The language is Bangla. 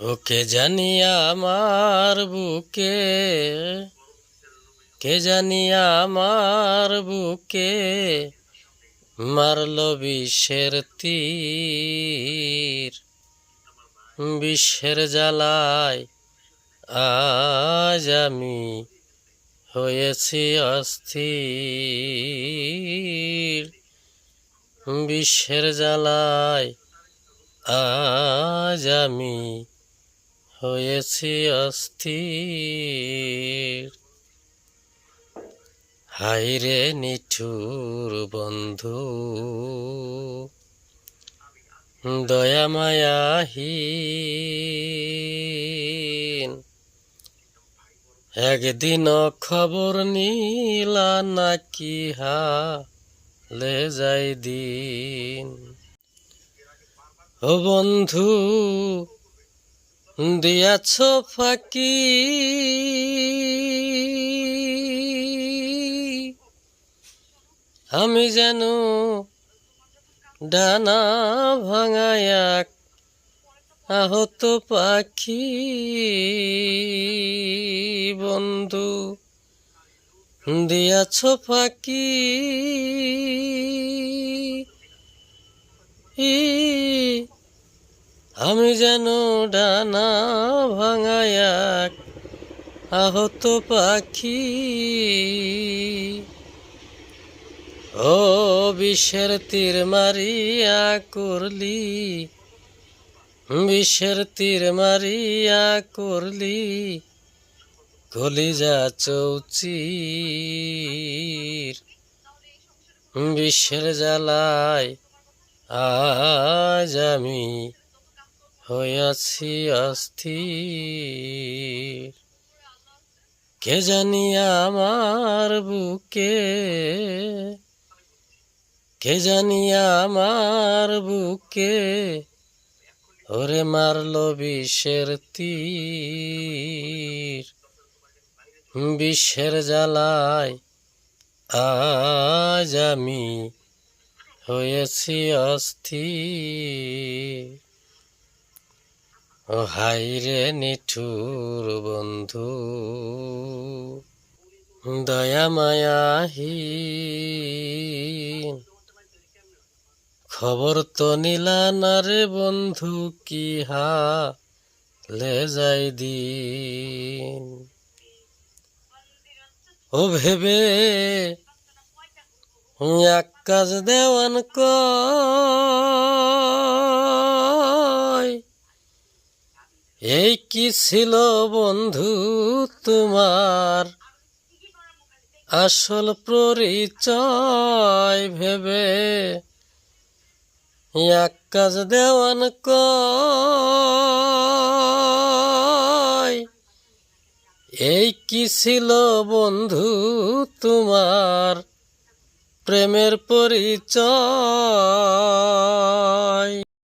ওকে জানি আমার বুকে, কে জানি আমার বুকে মারল বিশ্বের তীর। বিশ্বের জ্বালায় আজ আমি হয়েছি অস্থির। বিশ্বের জ্বালায় আজ আমি হয়েছি অস্থির। হাইরে নিঠুর বন্ধু দয়া মায়াহীন একদিন খবর নিলা নাকি হালে যাই দিন। ও বন্ধু দিয়াছ ফাঁকি। আমি যেন ডানা ভাঙায়াক আহত পাখি। বন্ধু দিয়াছ ফাঁকি। আমি যেন ডানা ভাঙায়াক আহত পাখি। ও বিশ্বের তীর মারিয়া করলি বিশ্বের তীর মারিয়া করলি, কলিজা চৌচির। বিশ্বের জ্বালায় আজ আমি হইয়াছি অস্থির। কে জানি আমার বুকে? কে জানি আমার বুকে? ওরে মারলো বিশ্বের তীর। বিশ্বের জ্বালায় আজ আমি হয়েছি অস্থির। ও হাইরে নিঠুর বন্ধু। দয়া মায়াহীন খবর তো নিলা না রে বন্ধু, কি হা লে যাই দিন। ও ভেবে এক কাজ দেওয়ান কয় এই কি ছিল বন্ধু তোমার? আসল পরিচয় ভেবে এক কাজ দেওয়ান এই কি ছিল বন্ধু তোমার প্রেমের পরিচয়?